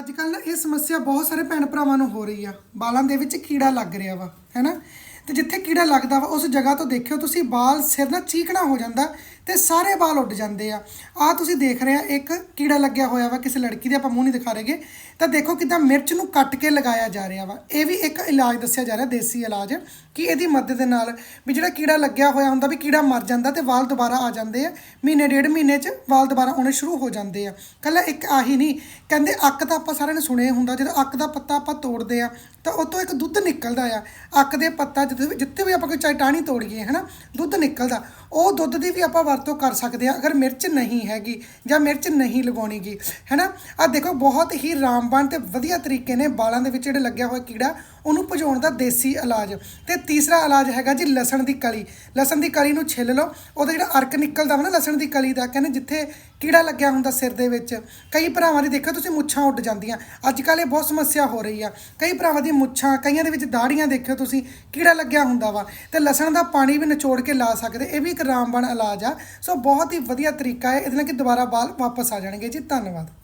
ਅੱਜ ਕੱਲ ਇਹ ਸਮੱਸਿਆ ਬਹੁਤ ਸਾਰੇ ਭੈਣ ਭਰਾਵਾਂ ਨੂੰ ਹੋ ਰਹੀ ਆ। ਬਾਲਾਂ ਦੇ ਵਿੱਚ ਕੀੜਾ ਲੱਗ ਰਿਹਾ ਵਾ ਹੈਨਾ ਤੇ ਜਿੱਥੇ ਕੀੜਾ ਲੱਗਦਾ ਵਾ, ਉਸ ਜਗ੍ਹਾ ਤੋਂ ਦੇਖਿਓ, ਤੁਸੀਂ ਬਾਲ ਸਿਰ ਨਾਲ ਚੀਕਣਾ ਹੋ ਜਾਂਦਾ ਤੇ ਸਾਰੇ ਬਾਲ ਉੱਡ ਜਾਂਦੇ ਆ। ਆ ਤੁਸੀਂ ਦੇਖ ਰਹੇ ਆ, ਇੱਕ ਕੀੜਾ ਲੱਗਿਆ ਹੋਇਆ ਵਾ, ਕਿਸੇ ਲੜਕੀ ਦੇ ਆਪਾਂ ਮੂੰਹ ਨਹੀਂ ਦਿਖਾ ਰਹੇਗੇ ਤਾਂ ਦੇਖੋ ਕਿਦਾਂ ਮਿਰਚ ਨੂੰ ਕੱਟ ਕੇ ਲਗਾਇਆ ਜਾ ਰਿਹਾ ਵਾ। ਇਹ ਵੀ ਇੱਕ ਇਲਾਜ ਦੱਸਿਆ ਜਾ ਰਿਹਾ, ਦੇਸੀ ਇਲਾਜ, ਕਿ ਇਹਦੀ ਮਦਦ ਦੇ ਨਾਲ ਵੀ ਜਿਹੜਾ ਕੀੜਾ ਲੱਗਿਆ ਹੋਇਆ ਹੁੰਦਾ ਵੀ ਕੀੜਾ ਮਰ ਜਾਂਦਾ ਤੇ ਵਾਲ ਦੁਬਾਰਾ ਆ ਜਾਂਦੇ ਆ। ਮਹੀਨੇ, ਡੇਢ ਮਹੀਨੇ 'ਚ ਵਾਲ ਦੁਬਾਰਾ ਆਉਣੇ ਸ਼ੁਰੂ ਹੋ ਜਾਂਦੇ ਆ। ਕੱਲਾ ਇੱਕ ਆਹੀ ਨਹੀਂ, ਕਹਿੰਦੇ ਅੱਕ ਤਾਂ ਆਪਾਂ ਸਾਰਿਆਂ ਨੇ ਸੁਣਿਆ ਹੁੰਦਾ, ਜਦੋਂ ਅੱਕ ਦਾ ਪੱਤਾ ਆਪਾਂ ਤੋੜਦੇ ਆ ਤਾਂ ਉਹ ਇੱਕ ਦੁੱਧ ਨਿਕਲਦਾ ਆ ਅੱਕ ਦੇ ਪੱਤਾ ਜਿੱਥੇ ਵੀ ਜਿੱਥੇ ਵੀ ਆਪਾਂ ਕੋਈ ਚਾਹੇ ਟਾਹਣੀ ਤੋੜੀਏ, ਹਨਾ, ਦੁੱਧ ਨਿਕਲਦਾ। ਉਹ ਦੁੱਧ ਦੀ ਵੀ ਆਪਾਂ ਵਰਤੋਂ ਕਰ ਸਕਦੇ ਆ ਅਗਰ ਮਿਰਚ ਨਹੀਂ ਹੈਗੀ ਜਾਂ ਮਿਰਚ ਨਹੀਂ ਲਗਾਉਣੀਗੀ ਹੈਨਾ। ਆ ਦੇਖੋ, ਬਹੁਤ ਹੀ ਰਾਮਬਾਣ ਤੇ ਵਧੀਆ ਤਰੀਕੇ ਨੇ ਬਾਲਾਂ ਦੇ ਵਿੱਚ ਜਿਹੜੇ ਲੱਗਿਆ ਹੋਇਆ ਕੀੜਾ, ਉਹਨੂੰ ਭਜਾਉਣ ਦਾ ਦੇਸੀ ਇਲਾਜ। ਤੇ ਤੀਸਰਾ ਇਲਾਜ ਹੈਗਾ ਜੀ ਲਸਣ ਦੀ ਕਲੀ। ਲਸਣ ਦੀ ਕਲੀ ਨੂੰ ਛਿੱਲ ਲਓ, ਉਹਦਾ ਜਿਹੜਾ ਅਰਕ ਨਿਕਲਦਾ ਵਾ ਨਾ ਲਸਣ ਦੀ ਕਲੀ ਦਾ, ਕਹਿੰਦੇ ਜਿੱਥੇ ਕੀੜਾ ਲੱਗਿਆ ਹੁੰਦਾ ਸਿਰ ਦੇ ਵਿੱਚ। ਕਈ ਭਰਾਵਾਂ ਦੀ ਦੇਖਿਓ ਤੁਸੀਂ ਮੁੱਛਾਂ ਉੱਡ ਜਾਂਦੀਆਂ। ਅੱਜ ਕੱਲ੍ਹ ਇਹ ਬਹੁਤ ਸਮੱਸਿਆ ਹੋ ਰਹੀ ਆ। ਕਈ ਭਰਾਵਾਂ ਦੀ ਮੁੱਛਾਂ, ਕਈਆਂ ਦੇ ਵਿੱਚ ਦਾੜੀਆਂ ਦੇਖਿਓ ਤੁਸੀਂ, ਕੀੜਾ ਲੱਗਿਆ ਹੁੰਦਾ ਵਾ। ਤੇ ਲਸਣ ਦਾ ਪਾਣੀ ਵੀ ਨਿਚੋੜ ਕੇ ਲਾ ਸਕਦੇ। ਇਹ ਵੀ ਇੱਕ ਰਾਮਬਾਣ ਇਲਾਜ ਆ। ਸੋ ਬਹੁਤ ਹੀ ਵਧੀਆ ਤਰੀਕਾ ਹੈ। ਇਹਦੇ ਨਾਲ ਕਿ ਦੁਬਾਰਾ ਬਾਲ ਵਾਪਸ ਆ ਜਾਣਗੇ। ਜੀ, ਧੰਨਵਾਦ।